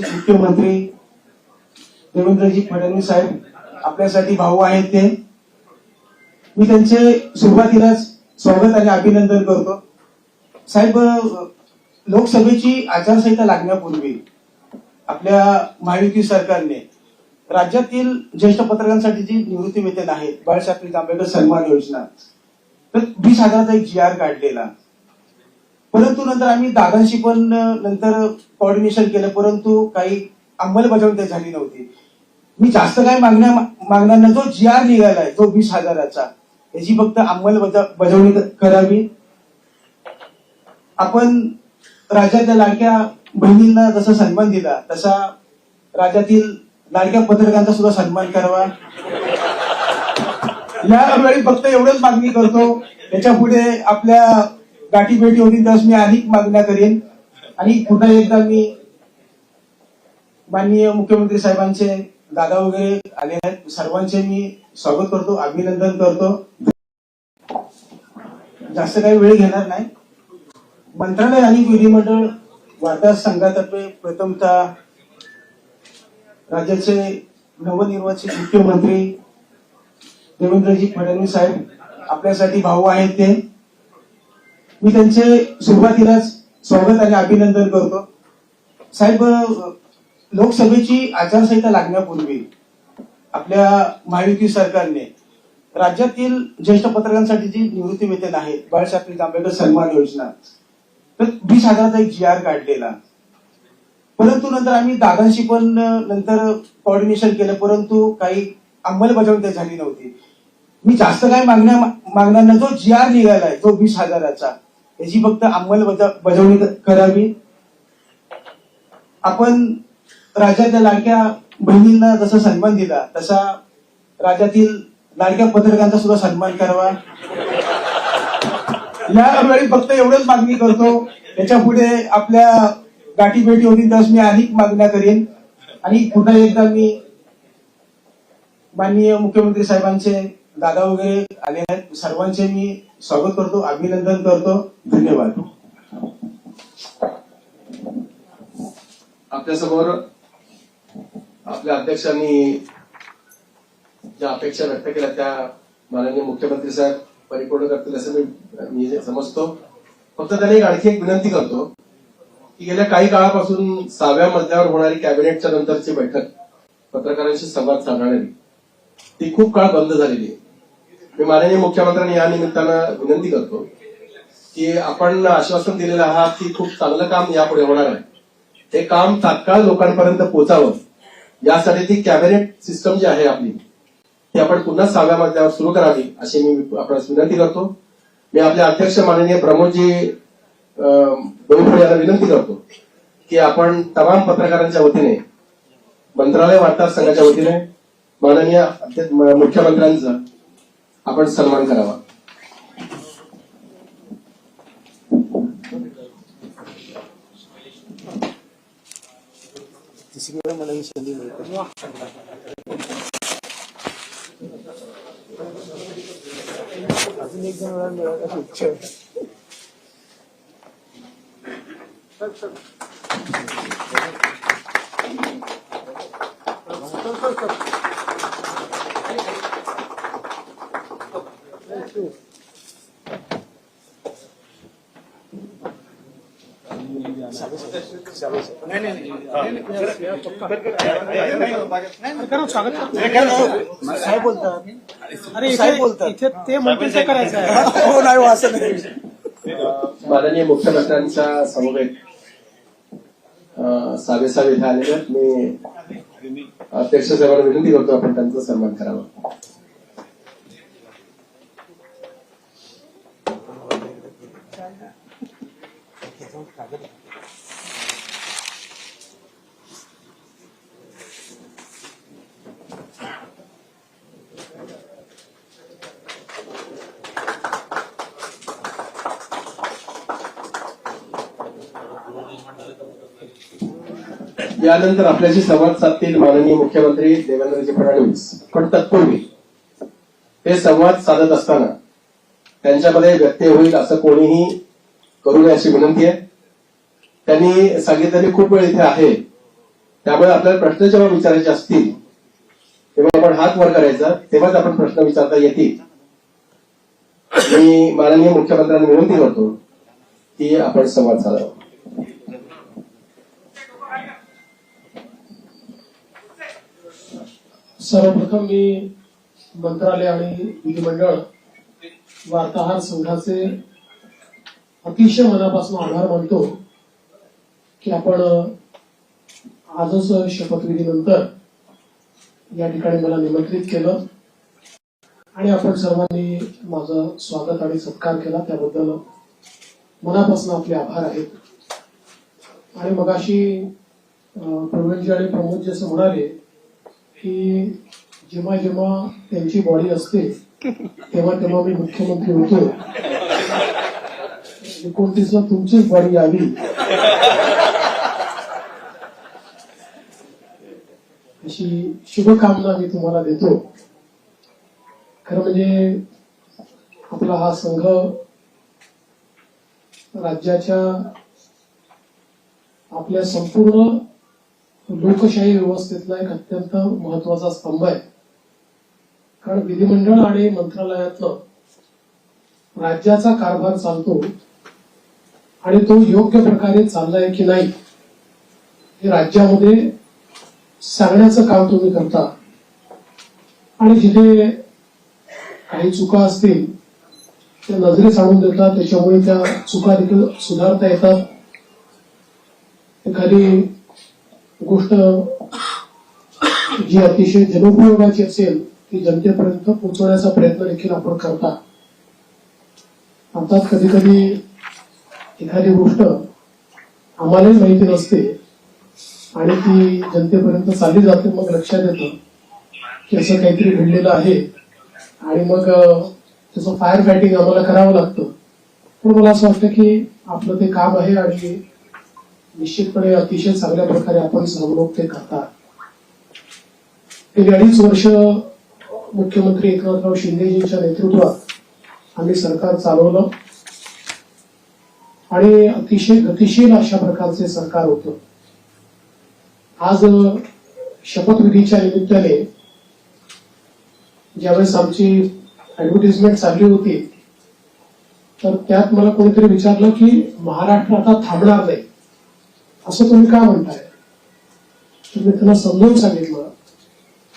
मुख्यमंत्री देवेंद्रजी फडणवीस साहेब आपल्यासाठी भाऊ आहेत ते. मी त्यांचे सुरुवातीलाच स्वागत आणि अभिनंदन करतो. साहेब लोकसभेची आचारसंहिता लागण्यापूर्वी आपल्या महायुती सरकारने राज्यातील ज्येष्ठ पत्रकारांसाठी जी निवृत्ती वेतन आहे बाळशास्त्री जांभेकर सन्मान योजना तर वीस हजाराचा एक जी आर काढलेला. परंतु नंतर आम्ही दादांशी पण नंतर कॉर्डिनेशन केलं परंतु काही अंमलबजावणी त्या झाली नव्हती. मी जास्त काय मागण्या मागण्यांना जो जी आर निघालाय जो वीस हजाराचा याची फक्त अंमलबजावणी करावी. आपण राज्यातल्या लाडक्या बहिणींना जसा सन्मान दिला तसा राज्यातील लाडक्या पत्रकारांचा सुद्धा सन्मान करावा. यावेळी फक्त एवढंच मागणी करतो. त्याच्या पुढे आपल्या गाठी भेटी होती त्यास मी अधिक मागण्या करेन. आणि पुन्हा एकदा मी माननीय मुख्यमंत्री साहेबांचे दादा वगैरे आले आहेत. सर्वांचे मी स्वागत करतो अभिनंदन करतो. जास्त काही वेळ घेणार नाही. मंत्रालय आणि विधिमंडळ वार्ता संघातर्फे प्रथमतः राज्याचे नवनिर्वाचित मुख्यमंत्री देवेंद्रजी फडणवीस साहेब आपल्यासाठी भाऊ आहेत ते. मी त्यांचे सुरुवातीलाच स्वागत आणि अभिनंदन करतो. साहेब लोकसभेची आचारसंहिता लागण्यापूर्वी आपल्या महायुती सरकारने राज्यातील ज्येष्ठ पत्रकारांसाठी जी निवृत्ती वेतन आहे बाळशास्त्री जांभेकर सन्मान योजना तर वीस हजाराचा एक जी आर काढलेला. परंतु नंतर आम्ही दादांशी पण नंतर कॉर्डिनेशन केलं परंतु काही अंमलबजावणी झाली नव्हती. मी जास्त काय मागण्या मागणार नाही जो जी आर निघालाय तो वीस हजाराचा याची फक्त अंमलबजावणी करावी. आपण राज्यातल्या लाडक्या बहिणींना जसा सन्मान दिला तसा राज्यातील लाडक्या पत्रकारांचा सुद्धा सन्मान करावा. यावेळी फक्त एवढंच मागणी करतो. त्याच्या पुढे आपल्या गाठी भेटी होतील त्यास मी अधिक मागण्या करेन. आणि पुन्हा एकदा मी माननीय मुख्यमंत्री साहेबांचे दादा वगैरे आले आहेत. सर्वांचे मी स्वागत करतो अभिनंदन करतो. धन्यवाद. आपल्यासमोर आपल्या अध्यक्षांनी ज्या अपेक्षा व्यक्त केल्या त्या माननीय मुख्यमंत्री साहेब परिपूर्ण करतील असं मी मी समजतो. फक्त त्याने एक आणखी एक विनंती करतो की गेल्या काही काळापासून सहाव्या मजल्यावर होणारी कॅबिनेटच्या नंतरची बैठक पत्रकारांशी संवाद साधणारी ती खूप काळ बंद झालेली आहे. मी माननीय मुख्यमंत्र्यांनी या निमित्तानं विनंती करतो की आपण आश्वासन दिलेलं आहात की खूप चांगलं काम यापुढे होणार आहे. हे काम तात्काळ लोकांपर्यंत पोहोचावं. यासाठी ती कॅबिनेट सिस्टम जी आहे आपली ती आपण पुन्हा सहाव्या मजल्यावर सुरू करावी अशी मी आपणास विनंती करतो. मी आपले अध्यक्ष माननीय प्रमोदजी दोनफळे यांना विनंती करतो की आपण तमाम पत्रकारांच्या वतीने मंत्रालय वार्ताहर संघाच्या वतीने माननीय मुख्यमंत्र्यांचं मुख्यमंत्र्यांचा आपण सन्मान करावा मला ही संधी मिळते अजून एक जण मिळाला अशी इच्छा आहे. साहेब बोलतात अरे साहेब बोलतात. इथे ते म्हणतील करायचं आहे हो नाही असं नाही माननीय मुख्यमंत्र्यांच्या समवेत सावे सावे इथे आलेले मी अध्यक्ष साहेबांना विनंती करतो आपण त्यांचा सन्मान करावा यानंतर आपल्याशी संवाद साधतील माननीय मुख्यमंत्री देवेंद्रजी फडणवीस. पण तत्पूर्वी हे संवाद साधत असताना त्यांच्यामध्ये व्यत्यय होईल असं कोणीही करू नये अशी विनंती आहे. त्यांनी सांगितलं खूप वेळ इथे आहे. त्यामुळे आपल्याला प्रश्न जेव्हा विचारायचे असतील तेव्हा आपण हात वर करायचा तेव्हाच आपण प्रश्न विचारता येतील. मी माननीय मुख्यमंत्र्यांना विनंती करतो की आपण संवाद साधावा. सर्वप्रथम मी मंत्रालय आणि विधिमंडळ वार्ताहर संघाचे अतिशय मनापासून आभार मानतो. की आपण आजच शपथविधीनंतर या ठिकाणी मला निमंत्रित केलं. आणि आपण सर्वांनी माझं स्वागत आणि सत्कार केला त्याबद्दल मनापासून आपले आभार आहेत. आणि मगाशी प्रवीणजी आणि प्रमोद असं म्हणाले की जेव्हा जेव्हा त्यांची बॉडी असते तेव्हा तेव्हा मी मुख्यमंत्री होतो एकोणतीसला म्हणजे तुमचीच बॉडी आली अशी शुभकामना मी तुम्हाला देतो. खरं म्हणजे आपला हा संघ राज्याच्या आपल्या संपूर्ण लोकशाही व्यवस्थेतला एक अत्यंत महत्त्वाचा स्तंभ आहे. कारण विधिमंडळ आणि मंत्रालयातलं राज्याचा कारभार चालतो आणि तो योग्य प्रकारे चाललाय की नाही हे राज्यामध्ये सांगण्याचं काम तुम्ही करता. आणि जिथे काही चुका असतील त्या नजरेस आणून देतात त्याच्यामुळे त्या चुका देखील सुधारता येतात. एखादी गोष्ट जी अतिशय जनोपयोगाची असेल ती जनतेपर्यंत पोहोचवण्याचा प्रयत्न देखील आपण करता. अर्थात कधी कधी एखादी गोष्ट आम्हालाही माहिती नसते. आणि ती जनतेपर्यंत चालली जाते मग लक्षात येतं की असं काहीतरी घडलेलं आहे. आणि मग त्याचं फायर फायटिंग आम्हाला करावं लागतं. पण मला असं वाटतं की आपलं ते काम आहे आणि निश्चितपणे अतिशय चांगल्या प्रकारे आपण सर्व ते करतात. गेली अडीच वर्ष मुख्यमंत्री एकनाथराव शिंदेजींच्या नेतृत्वात आम्ही सरकार चालवलं. आणि अतिशय गतिशील अशा प्रकारचे सरकार होतं. आज शपथविधीच्या निमित्ताने ज्यावेळेस आमची ऍडव्हर्टिजमेंट चालली होती तर त्यात मला कोणीतरी विचारलं की महाराष्ट्र आता थांबणार नाही. असं तुम्ही का म्हणताय? तर मी त्यांना समजून सांगितलं.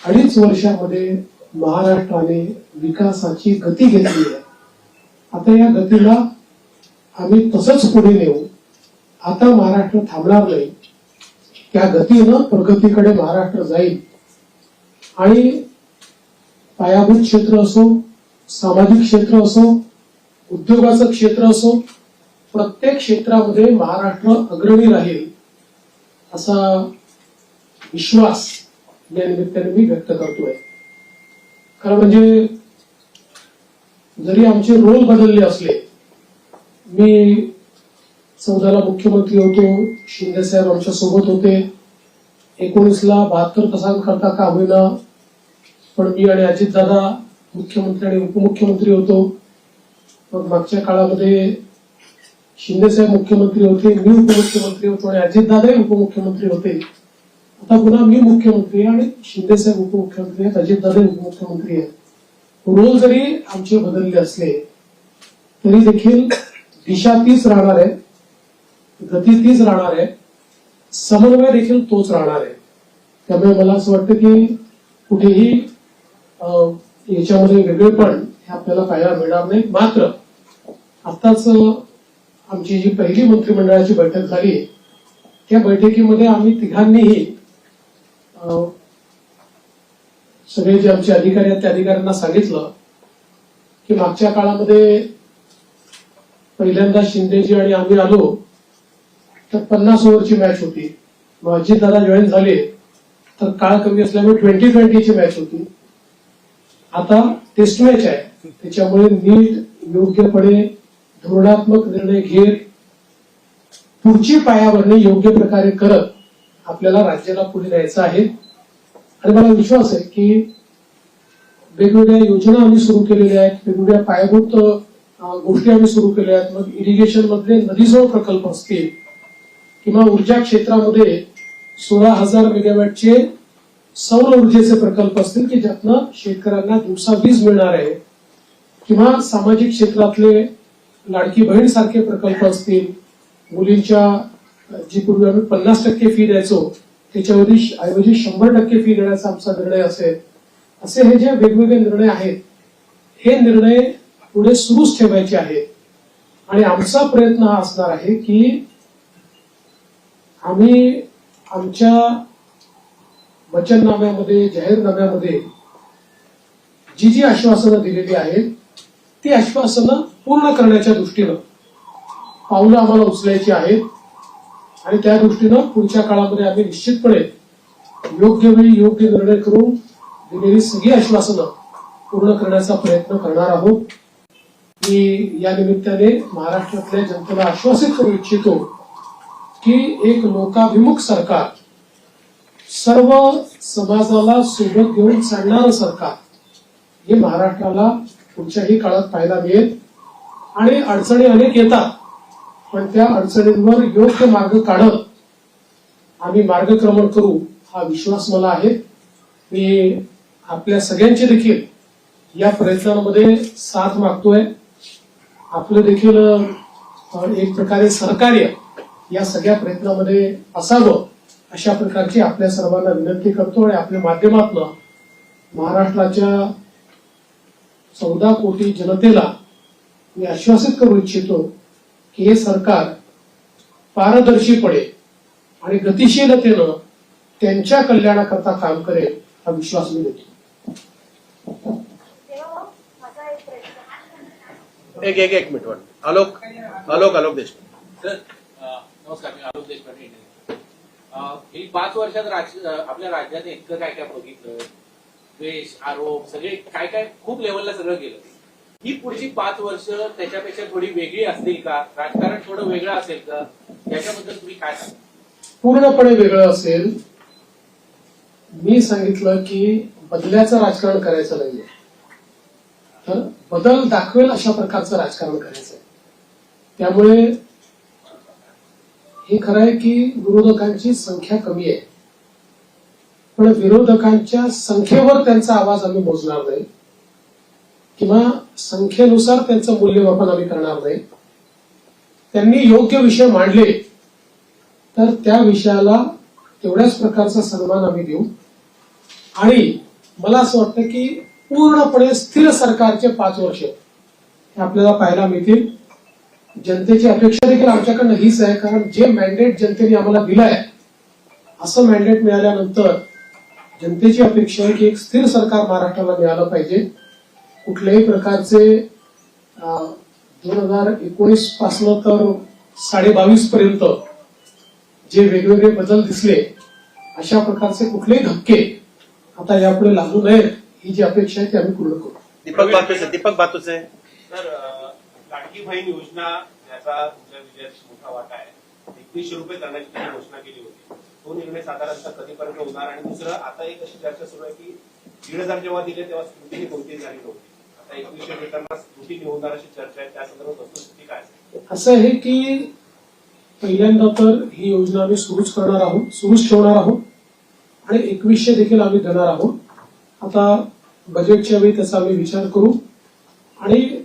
अडीच वर्षामध्ये महाराष्ट्राने विकासाची गती घेतली आहे. आता या गतीला आम्ही तसंच पुढे नेऊ. आता महाराष्ट्र थांबणार नाही. त्या गतीनं प्रगतीकडे महाराष्ट्र जाईल. आणि पायाभूत क्षेत्र असो सामाजिक क्षेत्र असो उद्योगाचं क्षेत्र असो प्रत्येक क्षेत्रामध्ये महाराष्ट्र अग्रणी राहील असा विश्वास या निमित्ताने मी व्यक्त करतोय. खरं म्हणजे जरी आमचे रोल बदलले असले मी चौदाला मुख्यमंत्री होतो शिंदे साहेब आमच्यासोबत होते. एकोणीसला बहात्तर तासांकरता का होईना पण मी आणि अजितदादा मुख्यमंत्री आणि उपमुख्यमंत्री होतो. मग मागच्या काळामध्ये शिंदे साहेब मुख्यमंत्री होते मी उपमुख्यमंत्री होतो आणि अजितदादाही उपमुख्यमंत्री होते. आता पुन्हा मी मुख्यमंत्री आहे आणि शिंदे साहेब उपमुख्यमंत्री आहेत अजितदादा उपमुख्यमंत्री आहेत. रोल जरी आमचे बदलले असले तरी देखील दिशा तीच राहणार आहे. गती तीच राहणार आहे. समन्वय देखील तोच राहणार आहे. त्यामुळे मला असं वाटतं की कुठेही अं, याच्यामध्ये वेगळेपण हे आपल्याला पाहायला मिळणार नाही. मात्र आताच आमची जी पहिली मंत्रिमंडळाची बैठक झाली त्या बैठकीमध्ये आम्ही तिघांनीही अं, सगळे जे आमचे अधिकारी आहेत त्या अधिकाऱ्यांना सांगितलं की मागच्या काळामध्ये पहिल्यांदा शिंदेजी आणि आम्ही आलो. तर पन्नास ओव्हरची मॅच होती. मग अजितदादा जॉईन झाले. तर काळ कमी असल्यामुळे ट्वेंटी ट्वेंटीची मॅच होती. आता टेस्ट मॅच आहे. त्याच्यामुळे नीट योग्यपणे धोरणात्मक निर्णय घेत पुढची पायाभरणी योग्य प्रकारे करत आपल्याला राज्याला पुढे न्यायचं आहे. आणि मला विश्वास आहे की वेगवेगळ्या योजना आम्ही सुरू केलेल्या आहेत. वेगवेगळ्या पायाभूत गोष्टी आम्ही सुरू केल्या आहेत. मग इरिगेशन मधले नदीजवळ प्रकल्प असतील किंवा ऊर्जा क्षेत्रामध्ये सोळा हजार मेगावॅटचे सौर ऊर्जेचे प्रकल्प असतील की ज्यातनं शेतकऱ्यांना दिवसा वीज मिळणार आहे किंवा सामाजिक क्षेत्रातले लाडकी बहीण सारखे प्रकल्प असतील मुलींच्या जी पूर्वी आम्ही पन्नास टक्के फी द्यायचो त्याच्याऐवजी ऐवजी शंभर टक्के फी देण्याचा आमचा निर्णय असेल असे हे जे वेगवेगळे निर्णय आहेत हे निर्णय पुढे सुरूच ठेवायचे आहेत. आणि आमचा प्रयत्न हा असणार आहे की आम्ही आमच्या वचननाम्यामध्ये जाहीरनाम्यामध्ये जी जी आश्वासनं दिलेली आहेत ती आश्वासनं पूर्ण करण्याच्या दृष्टीनं पावलं आम्हाला उचलायची आहेत आणि त्या दृष्टीनं पुढच्या काळामध्ये आम्ही निश्चितपणे योग्य वेळी योग्य निर्णय करून दिलेली सगळी आश्वासनं पूर्ण करण्याचा प्रयत्न करणार आहोत. मी या निमित्ताने महाराष्ट्रातल्या जनतेला आश्वासित करू इच्छितो की एक लोकाभिमुख सरकार सर्व समाजाला सोबत घेऊन चालणारं सरकार हे महाराष्ट्राला पुढच्याही काळात पाहायला मिळेल. आणि अडचणी अनेक येतात पण त्या अडचणींवर योग्य मार्ग काढत आम्ही मार्गक्रमण करू हा विश्वास मला आहे. मी आपल्या सगळ्यांचे देखील या प्रयत्नांमध्ये साथ मागतोय. आपलं देखील एक प्रकारे सहकार्य या सगळ्या प्रयत्नामध्ये असावं अशा प्रकारची आपल्या सर्वांना विनंती करतो आणि आपल्या माध्यमातून महाराष्ट्राच्या चौदा कोटी जनतेला मी आश्वासित करू इच्छितो की हे सरकार पारदर्शीपणे आणि गतिशीलतेनं त्यांच्या कल्याणाकरता काम करेल हा विश्वास मी देतो. एक एक एक मिनिट वाट आलोक आलोक आलोक देशमुख. नमस्कार मी अरुण देशपांडे इंडियन. ही पाच वर्षात राज- आपल्या राज्यात इतकं काय काय बघितलं? द्वेष आरोप सगळे काय काय खूप लेवलला सगळं गेलं. ही पुढची पाच वर्ष त्याच्यापेक्षा थोडी वेगळी असतील का? राजकारण थोडं वेगळं असेल का? त्याच्याबद्दल तुम्ही काय सांगा पूर्णपणे वेगळं असेल. मी सांगितलं की बदल्याचं राजकारण करायचं नाहीये. तर बदल दाखवेल अशा प्रकारचं राजकारण करायचं आहे त्यामुळे हे खरं आहे की विरोधकांची संख्या कमी आहे. पण विरोधकांच्या संख्येवर त्यांचा आवाज आम्ही मोजणार नाही. किंवा संख्येनुसार त्यांचं मूल्यमापन आम्ही करणार नाही. त्यांनी योग्य विषय मांडले तर त्या विषयाला तेवढ्याच प्रकारचा सन्मान आम्ही देऊ. आणि मला असं वाटतं की पूर्णपणे स्थिर सरकारचे पाच वर्ष हे आपल्याला पाहायला मिळतील. जनतेची अपेक्षा देखील आमच्याकडनं हीच आहे कारण जे मॅन्डेट जनतेने आम्हाला दिलं आहे असं मॅन्डेट मिळाल्यानंतर जनतेची अपेक्षा आहे की एक स्थिर सरकार महाराष्ट्राला मिळालं पाहिजे. कुठल्याही प्रकारचे दोन हजार एकोणीस पासनं तर साडे बावीस पर्यंत जे वेगवेगळे बदल दिसले अशा प्रकारचे कुठलेही धक्के आता यापुढे लागू नयेत ही जी अपेक्षा आहे ती आम्ही पूर्ण करू. दीपक बातूसे. दीपक अ, लाडकी बहीण योजना याचा तुमच्या विजयात मोठा वाटा आहे. एकवीसशे रुपये करण्याची त्यांनी घोषणा केली होती. तो निर्णय साधारणतः कधीपर्यंत होणार? आणि दुसरं आता एक अशी चर्चा सुरू आहे की दीड हजार जेव्हा दिले तेव्हा स्मृतीने कोणतीही झाली नव्हती? आता एकवीसशे देताना स्मृती होणार अशी चर्चा आहे. त्या संदर्भात वस्तुस्थिती काय असं आहे की पहिल्यांदा तर ही योजना आम्ही सुरूच करणार आहोत सुरूच ठेवणार आहोत. आणि एकवीसशे देखील आम्ही देणार आहोत. आता बजेटच्या वेळी त्याचा आम्ही विचार करू. आणि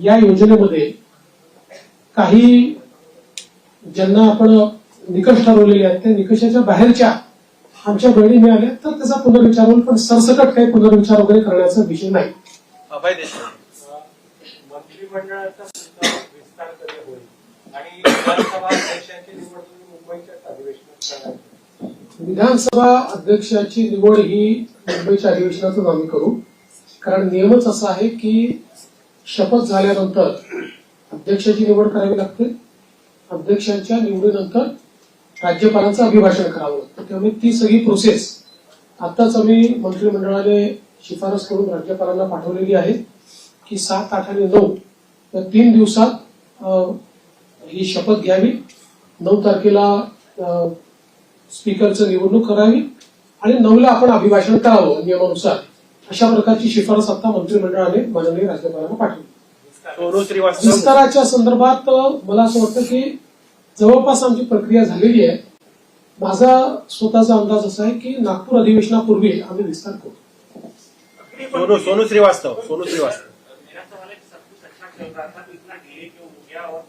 या योजनेमध्ये काही ज्यांना आपण निकष ठरवलेले आहेत त्या निकषाच्या बाहेरच्या आमच्या बहिणी मिळाल्या तर त्याचा पुनर्विचार होईल पण सरसकट काही पुनर्विचार वगैरे करण्याचा विषय नाही. अभय देशमुख. मंत्रिमंडळाचा तुमचा विस्तार कधी होईल? आणि विधानसभा अध्यक्षांची निवड मुंबईच्या अधिवेशनात विधानसभा अध्यक्षाची निवड ही मुंबईच्या अधिवेशनातून आम्ही करू. कारण नियमच असा आहे की शपथ झाल्यानंतर अध्यक्षाची निवड करावी लागते. अध्यक्षांच्या निवडीनंतर राज्यपालांचं अभिभाषण करावं लागतं. त्यामुळे ती सगळी प्रोसेस आताच आम्ही मंत्रिमंडळाने शिफारस करून राज्यपालांना पाठवलेली आहे की सात आठ आणि नऊ या तीन दिवसात ही शपथ घ्यावी. नऊ तारखेला स्पीकरचं निवडणूक करावी आणि नऊला आपण अभिभाषण करावं नियमानुसार. अशा प्रकारची शिफारस आता मंत्रिमंडळाने माननीय राज्यपालांना पाठवली. सोनू श्रीवास्तव विस्ताराच्या संदर्भात मला असं वाटतं की जवळपास आमची प्रक्रिया झालेली आहे. माझा स्वतःचा अंदाज असा आहे की नागपूर अधिवेशनापूर्वी आम्ही विस्तार करू. सोनू सोनू श्रीवास्तव सोनू श्रीवास्तव मेरा सवाल है कि सब कुछ अच्छा चल रहा था तो इतना डिले क्यों हो गया और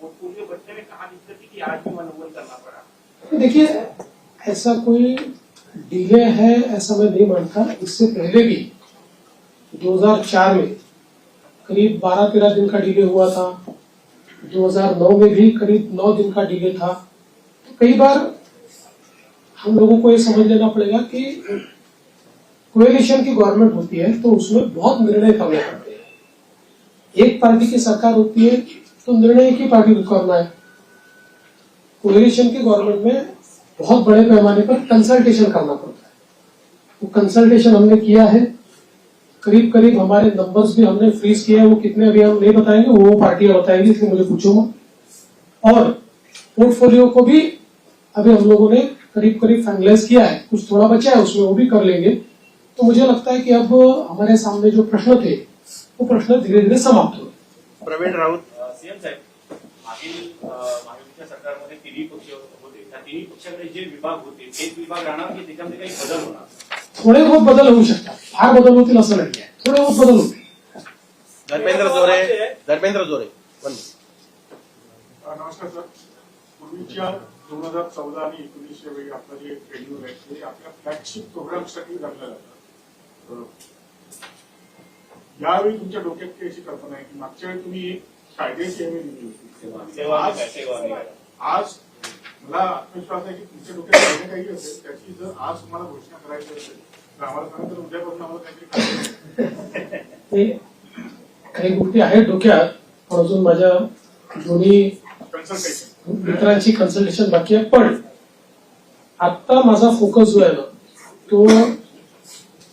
पोर्टफोलियो बढ़ने में कहा दिक्कत थी कि आज भी मनोबल करना पड़ा देखिए ऐसा कोई डिले है ऐसा मैं नहीं मानता। इससे पहले भी 2004 में करीब 12-13 दिन का डिले हुआ था। 2009 में भी करीब 9 दिन का डिले था। तो कई बार हम लोगों को ये समझ लेना पड़ेगा कि कोएलिशन की गवर्नमेंट होती है तो उसमें बहुत निर्णय करने पड़ते हैं। एक पार्टी की सरकार होती है तो निर्णय की पार्टी को करना है। कोलिशन की गवर्नमेंट में बहुत बड़े पैमाने पर कंसल्टेशन करना पड़ता है। वो कंसल्टेशन हमने किया है। करीब करीब हमारे नंबर्स भी हमने फ्रीज किए हैं। वो कितने अभी हम नहीं बताएँगे वो पार्टियाँ बताएँगी इसलिए मुझे पूछो मत और पोर्टफोलियो को भी अभी हम लोगों ने करीब करीब फाइनलाइज किया है। कुछ थोड़ा बचा है उसमें वो भी कर लेंगे। तो मुझे लगता है कि अब हमारे सामने जो प्रश्न थे वो प्रश्न धीरे धीरे समाप्त हो प्रवीण राऊत सीएम साहेब मागील तिन्ही पक्षाकडे जे विभाग होते तेच विभाग राहणार की त्याच्यामध्ये काही बदल होणार? थोडे बहुत बदल होऊ शकतात. फार बदल होतील असं नाही थोडे बहुत बदल होतील. धर्मेंद्र जोरे धर्मेंद्र जोरे वन. नमस्कार सर. पूर्वीच्या दोन हजार चौदा आणि एकोणीसच्या वेळी आपलं जे शेड्यूल आहे ते आपल्या फ्लॅगशिप प्रोग्रामसाठी जमलं जातं. यावेळी तुमच्या डोक्यात काही अशी कल्पना आहे की मागच्या वेळी तुम्ही एक कायद्याची हमी दिली होती. सेवा आज- मला विश्वास आहे की तुमच्या डोक्यात जे काही असेल त्याची जर आज तुम्हाला घोषणा करायची असेल तर आम्हाला सांगा तर उद्यापासून आम्हाला काहीतरी काही गोष्टी आहेत डोक्यात पण अजून माझ्या दोन्ही मित्रांची कन्सल्टेशन बाकी आहे. पण आता माझा फोकस जो आहे ना तो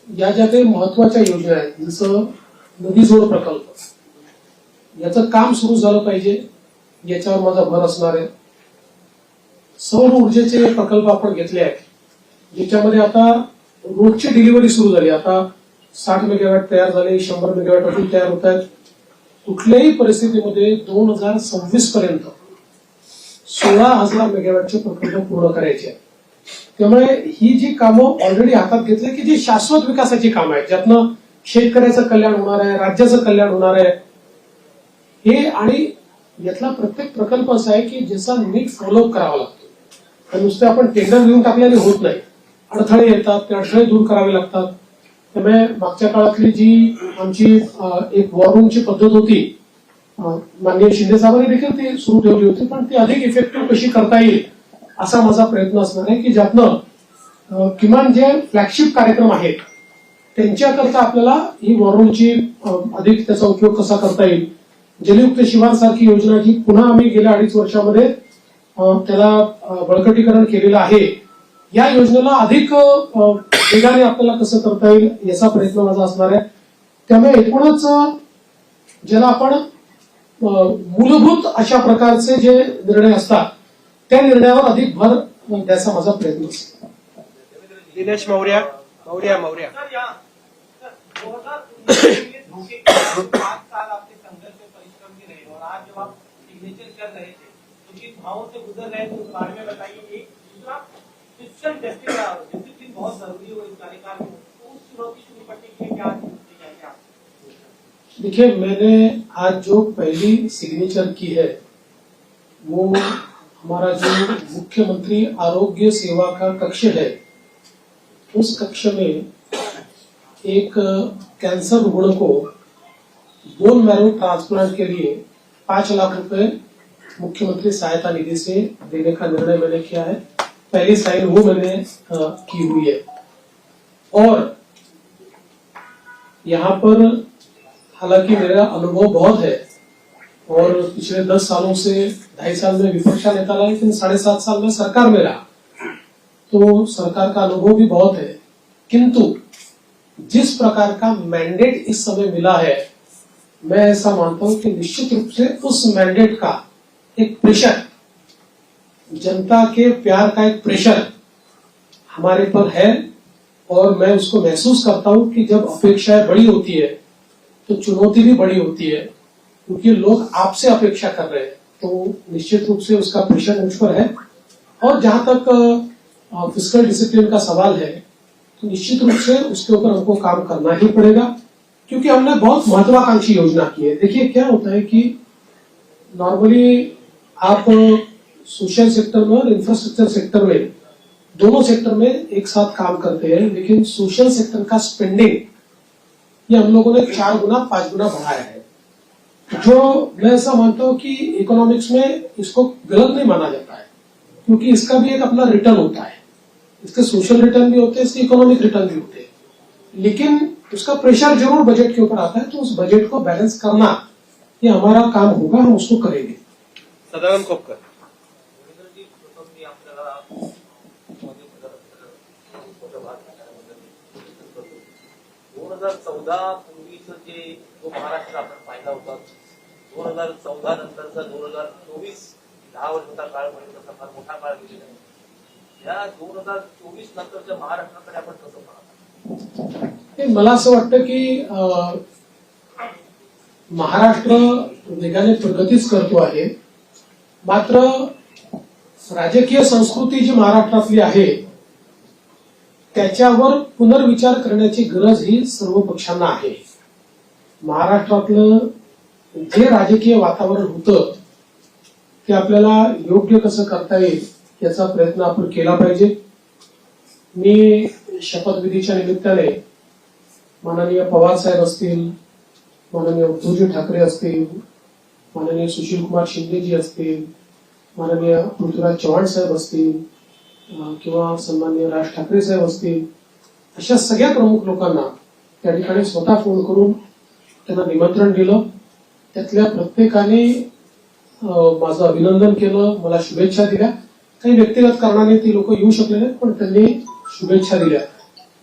या ज्या काही महत्त्वाच्या योजना आहेत जसं नदी जोड प्रकल्प याचं काम सुरू झालं पाहिजे याच्यावर माझा भर असणार आहे. सौर ऊर्जेचे प्रकल्प आपण घेतले आहेत ज्याच्यामध्ये आता रोजची डिलिव्हरी सुरू झाली. आता साठ मेगावॅट तयार झाले शंभर मेगावॅट अजून तयार होत आहेत. कुठल्याही परिस्थितीमध्ये दोन हजार सव्वीस पर्यंत सोळा हजार मेगावॅटचे प्रकल्प पूर्ण करायचे. आहेत त्यामुळे ही जी कामं ऑलरेडी हातात घेतली की जी शाश्वत विकासाची कामं आहेत ज्यातनं शेतकऱ्याचं कल्याण होणार आहे राज्याचं कल्याण होणार आहे. हे आणि यातला प्रत्येक प्रकल्प असा आहे की ज्याचा नीट फॉलोअप करावा लागतो. आणि नुसते आपण टेंडर घेऊन टाकल्याने होत नाही. अडथळे येतात ते अडथळे दूर करावे लागतात. त्यामुळे मागच्या काळातली जी आमची एक वॉरूमची पद्धत होती माननीय शिंदे साहेबांनी देखील ती सुरू ठेवली होती पण ती अधिक इफेक्टिव्ह कशी करता येईल असा माझा प्रयत्न असणार आहे की ज्यातनं किमान जे फ्लॅगशिप कार्यक्रम आहेत त्यांच्याकरता आपल्याला ही वॉरूमची अधिक त्याचा उपयोग कसा करता येईल. जलयुक्त शिवार सारखी योजना जी पुन्हा आम्ही गेल्या अडीच वर्षामध्ये त्याला बळकटीकरण केलेलं आहे. या योजनेला अधिक वेगाने आपल्याला कसं करता येईल याचा प्रयत्न माझा असणार आहे. त्यामुळे एकूणच ज्याला आपण मूलभूत अशा प्रकारचे जे निर्णय असतात त्या निर्णयावर अधिक भर द्यायचा माझा प्रयत्न असतो दिनेश मौर्य मौर्य मौर्य. तो भावों से गुजर रहे थे उस बारे में बताइए दूसरा फ़िज़िकल डिसिप्लिन बहुत ज़रूरी हो इस कार्यकाल में तो उस चुनौती से निपटने के लिए क्या देखिए, मैंने आज जो पहली सिग्नेचर की है, वो हमारा जो मुख्यमंत्री आरोग्य सेवा का कक्ष है, उस कक्ष में एक कैंसर रुग्ण को बोन मैरो ट्रांसप्लांट के लिए पाँच लाख रुपए मुख्यमंत्री सहायता निधि से देने का निर्णय मैंने किया है। पहली साइन वो मैंने की हुई है। और यहाँ पर हालाँकि मेरा अनुभव बहुत है, और पिछले दस सालों से ढाई साल में विपक्ष का नेता रहा, लेकिन साढ़े सात साल में सरकार में रहा। तो सरकार का अनुभव भी बहुत है। किंतु जिस प्रकार का मैंडेट इस समय मिला है, मैं ऐसा मानता हूँ कि निश्चित रूप से उस मैंडेट का एक प्रेशर जनता के प्यार का एक प्रेशर हमारे पर है और मैं उसको महसूस करता हूँ कि जब अपेक्षाएँ बड़ी होती है तो चुनौती भी बड़ी होती है, क्योंकि लोग आपसे अपेक्षा कर रहे हैं। तो निश्चित रूप से उसका प्रेशर मुझ पर है। और जहाँ तक फ़िज़िकल डिसिप्लिन का सवाल है तो निश्चित रूप से उसके ऊपर हमको काम करना ही पड़ेगा, क्योंकि हमने बहुत महत्वाकांक्षी योजना की है। देखिए, क्या होता है कि नॉर्मली आप सोशल सेक्टर में और इंफ्रास्ट्रक्चर सेक्टर में, दोनों सेक्टर में एक साथ काम करते हैं, लेकिन सोशल सेक्टर का स्पेंडिंग ये हम लोगों ने चार गुना, पाँच गुना बढ़ाया है। जो मैं ऐसा मानता हूँ कि इकोनॉमिक्स में इसको गलत नहीं माना जाता है, क्योंकि इसका भी एक अपना रिटर्न होता है। इसके सोशल रिटर्न भी होते हैं, इसके इकोनॉमिक रिटर्न भी होते हैं। लेकिन उसका प्रेशर ज़रूर बजट के ऊपर आता है तो उस बजट को बैलेंस करना, ये हमारा काम होगा, हम उसको करेंगे। सदानंद खोपकर. दोन हजार चौदा पूर्वीचं जे जो महाराष्ट्र आपण पाहिला होता दोन हजार चौदा नंतरचा दोन हजार चोवीस दहा वर्षाचा काळ म्हणजे तसा फार मोठा काळ गेलेला आहे. या दोन हजार चोवीस नंतरच्या महाराष्ट्राकडे आपण कसं पाहता मला असं वाटतं की अं, महाराष्ट्र वेगाने प्रगतीच करतो आहे. मात्र राजकीय संस्कृती जी महाराष्ट्रातली आहे त्याच्यावर पुनर्विचार करण्याची गरज ही सर्व पक्षांना आहे. महाराष्ट्रातलं जे राजकीय वातावरण होतं ते आपल्याला योग्य कसं करता येईल याचा प्रयत्न आपण केला पाहिजे. मी शपथविधीच्या निमित्ताने माननीय पवार साहेब असतील माननीय उद्धवजी ठाकरे असतील माननीय सुशील कुमार शिंदेजी असतील माननीय पृथ्वीराज चव्हाण साहेब असतील किंवा सन्माननीय राज ठाकरे साहेब असतील अशा सगळ्या प्रमुख लोकांना त्या ठिकाणी स्वतः फोन करून त्यांना निमंत्रण दिलं. त्यातल्या प्रत्येकाने माझं अभिनंदन केलं मला शुभेच्छा दिल्या. काही व्यक्तिगत कारणाने ती लोक येऊ शकले नाहीत पण त्यांनी शुभेच्छा दिल्या.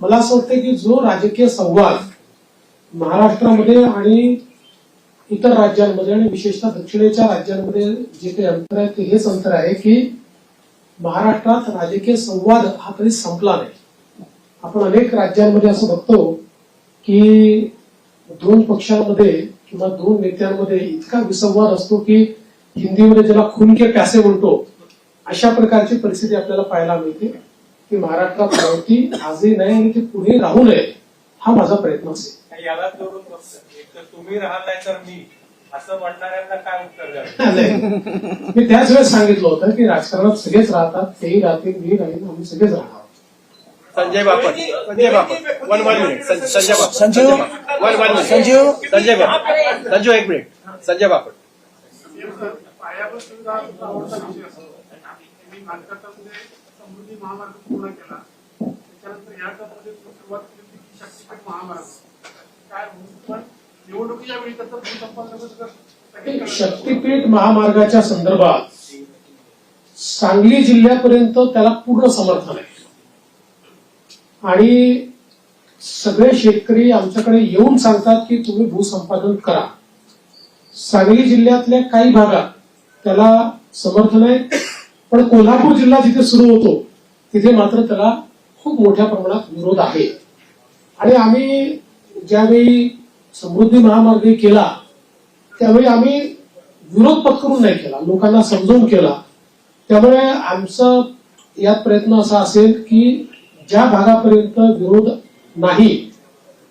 मला असं वाटतं की जो राजकीय संवाद महाराष्ट्रामध्ये आणि इतर राज्यांमध्ये आणि विशेषतः दक्षिणेच्या राज्यांमध्ये जे काही अंतर आहे ते हेच अंतर आहे की महाराष्ट्रात राजकीय संवाद हा कधी संपला नाही. आपण अनेक राज्यांमध्ये असं बघतो की दोन पक्षांमध्ये किंवा दोन नेत्यांमध्ये इतका विसंवाद असतो की हिंदीमध्ये ज्याला खून के प्यासे म्हणतो अशा प्रकारची परिस्थिती आपल्याला पाहायला मिळते. की महाराष्ट्रात राहती आजही नाही आणि ते पुढे राहू नये हा माझा प्रयत्न असेल तर तुम्ही नाही तर मी. असं म्हणणाऱ्यांना काय उत्तर. मी त्याच वेळेस सांगितलं होतं की राजकारणात सगळेच राहतात. तेही राहतील मी राहील आम्ही सगळेच राहणार. Sanjay Bapat. Sanjay Bapat. One one minute Sanjay Bapat. Sanjeev. One one minute Sanjeev Sanjay Bapat. Sanju एक मिनिट संजय बापट. पायाभूत सुविधा आवडता विषय असतो मी नाटकामध्ये समृद्धी महामार्ग पूर्ण केला त्याच्यानंतर या टप्प्यामध्ये सुरुवात केली होती की शक्तीपीठ महामार्ग. काय होईल? पण निवडणुकीच्या वेळी त्याचं भूसंपादनाचं सगळं शक्तीपीठ महामार्गाच्या संदर्भात सांगली जिल्ह्यापर्यंत त्याला पूर्ण समर्थन आहे. आणि सगळे शेतकरी आमच्याकडे येऊन सांगतात की तुम्ही भूसंपादन करा. सांगली जिल्ह्यातल्या काही भागात त्याला समर्थन आहे. पण कोल्हापूर जिल्हा जिथे सुरू होतो तिथे मात्र त्याला खूप मोठ्या प्रमाणात विरोध आहे. आणि आम्ही ज्यावेळी समृद्धी महामार्ग केला त्यावेळी आम्ही विरोध पत्करून नाही केला लोकांना समजावून केला. त्यामुळे आमचा यात प्रयत्न असा असेल की ज्या भागापर्यंत विरोध नाही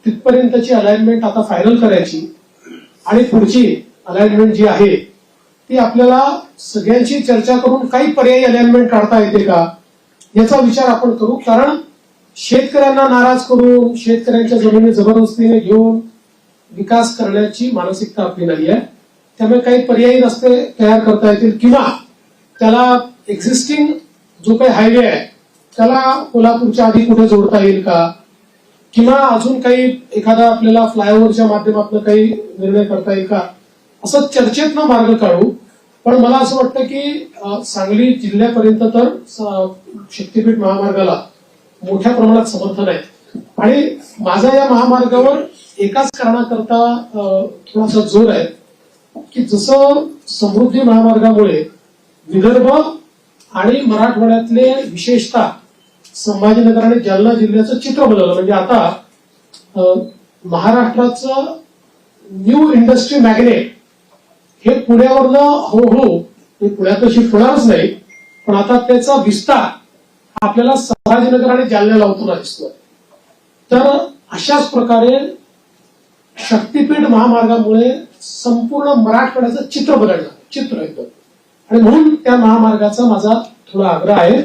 तिथपर्यंतची अलाइनमेंट आता फायनल करायची आणि पुढची अलाइनमेंट जी आहे ती आपल्याला सगळ्यांशी चर्चा करून काही पर्यायी अलाइनमेंट काढता येते का याचा विचार आपण करू. कारण शेतकऱ्यांना नाराज करून शेतकऱ्यांच्या जमिनी जबरदस्तीने घेऊन विकास करण्याची मानसिकता आपली नाही आहे. त्यामुळे काही पर्यायी रस्ते तयार करता येतील किंवा त्याला एक्झिस्टिंग जो काही हायवे आहे त्याला कोल्हापूरच्या आधी कुठे जोडता येईल का? किंवा अजून काही एखादा आपल्याला फ्लायओव्हरच्या माध्यमातून काही निर्णय करता येईल का? असं चर्चेतनं मार्ग काढू. पण मला असं वाटतं की सांगली जिल्ह्यापर्यंत तर शक्तीपीठ महामार्गाला मोठ्या प्रमाणात समर्थन आहे. आणि माझा या महामार्गावर एकाच कारणाकरता अं, थोडासा जोर आहे की जसं समृद्धी महामार्गामुळे विदर्भ आणि मराठवाड्यातले विशेषतः संभाजीनगर आणि जालना जिल्ह्याचं चित्र बदललं. म्हणजे आता अं, महाराष्ट्राचं न्यू इंडस्ट्री मॅग्नेट हे पुण्यावरनं हळूहळू हे पुण्यात तशी होणारच नाही पण आता त्याचा विस्तार आपल्याला संभाजीनगर आणि जालन्याला होताना दिसतोय. तर अशाच प्रकारे शक्तीपीठ महामार्गामुळे संपूर्ण मराठवाड्याचं चित्र बदललं. चित्र एकदम आणि म्हणून त्या महामार्गाचा माझा थोडा आग्रह आहे.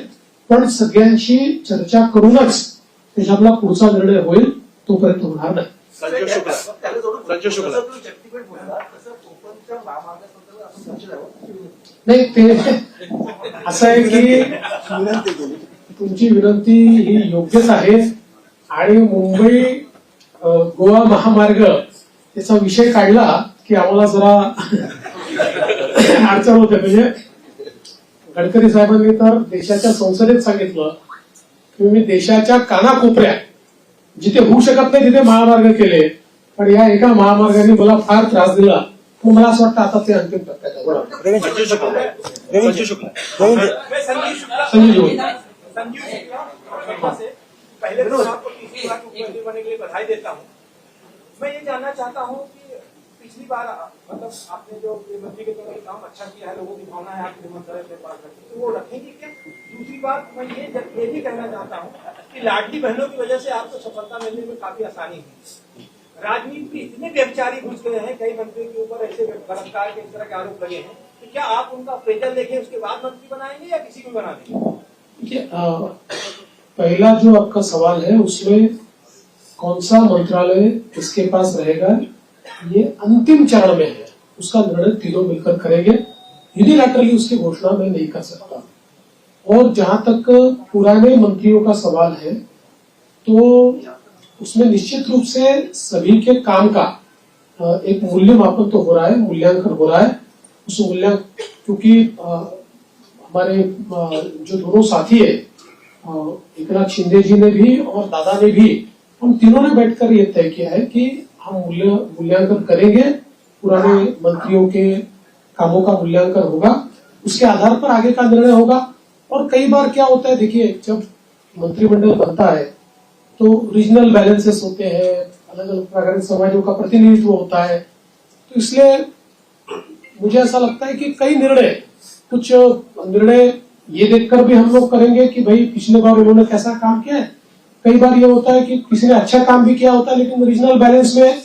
पण सगळ्यांशी चर्चा करूनच त्याच्यातला पुढचा निर्णय होईल तोपर्यंत होणार नाही. शुक्ला. शुक्ला. नाही ते असं आहे की तुमची विनंती ही योग्यच आहे. आणि मुंबई गोवा महामार्ग याचा विषय काढला की आम्हाला जरा अडचण होते. म्हणजे गडकरी साहेबांनी तर देशाच्या संसदेत सांगितलं की मी देशाच्या कानाकोपऱ्यात जिथे होऊ शकत नाही तिथे महामार्ग केले. पण या एका महामार्गाने मला फार त्रास दिला. मग मला असं वाटतं आता ते अंतिम टप्प्यात संजीव से मैं आपको मुख्यमंत्री बनने के लिए बधाई देता हूँ। मैं ये जानना चाहता हूँ कि पिछली बार मतलब आपने जो मंत्री के तौर पर काम अच्छा किया है लोगों की भावना है आपके मंत्रालय के पास रखी तो वो रखेंगे क्या? दूसरी बात मैं ये ये भी कहना चाहता हूँ कि लाडली बहनों की वजह से आपको सफलता मिलने में काफ़ी आसानी हुई। राजनीति में इतने व्यभिचारी घुस गए हैं कई मंत्रियों के ऊपर ऐसे बलात्कार के इस तरह के आरोप लगे हैं तो क्या आप उनका अप्रेजल देखें उसके बाद मंत्री बनाएँगे या किसी को बना देंगे? पहला जो आपका सवाल है, उसमें कौन सा मंत्रालय किसके पास रहेगा? ये अंतिम चरण में है। उसका निर्णय तीनों मिलकर करेंगे। यूनिलैटरली उसकी घोषणा मैं नहीं कर सकता। और जहाँ तक पुराने मंत्रियों का सवाल है तो उसमें निश्चित रूप से सभी के काम का एक मूल्य मापन तो हो रहा है, मूल्यांकन हो रहा है। उस मूल्यांकन क्योंकि हमारे जो दोनों साथी है अ, एकनाथ शिंदे जी ने भी और दादा ने भी हम तीनों ने बैठकर ये तय किया है कि हम मूल्य मूल्यांकन करेंगे पुराने मंत्रियों के कामों का मूल्यांकन होगा उसके आधार पर आगे का निर्णय होगा। और कई बार क्या होता है देखिए जब मंत्रिमंडल बनता है तो रीजनल बैलेंसेस होते हैं अलग अलग प्रकार के समाजों का प्रतिनिधित्व होता है। तो इसलिए मुझे ऐसा लगता है कि कई निर्णय कुछ निर्णय ये देखकर भी हम लोग करेंगे कि भाई पिछले बार उन्होंने कैसा काम किया है? कई बार ये होता है कि किसी ने अच्छा काम भी किया होता है लेकिन रीजनल बैलेंस में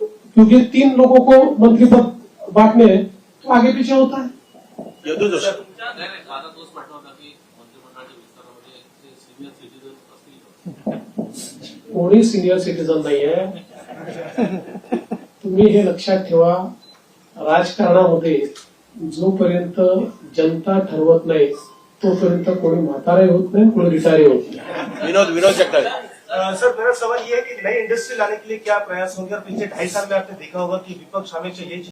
क्योंकि तीन लोगों को मंत्री पद बांटने हैं, तो आगे पीछे होता है। नाही नाही सिनियर सिटीजन कोणी सिनियर सिटीजन नाहीये तुम्ही हे लक्षात ठेवा राजकारणामध्ये जोपर्यंत जनता ठरवत नाही तोपर्यंत कोणी म्हातारे होत नाही कोणी रिटायरी होत नाही. विनोद विनोद अ, सर मेरा सवाल ये है कि नई इंडस्ट्री लाने के लिए क्या प्रयास होंगे? और पिछले ढाई साल में आपने देखा होगा कि विपक्ष हमेशा ये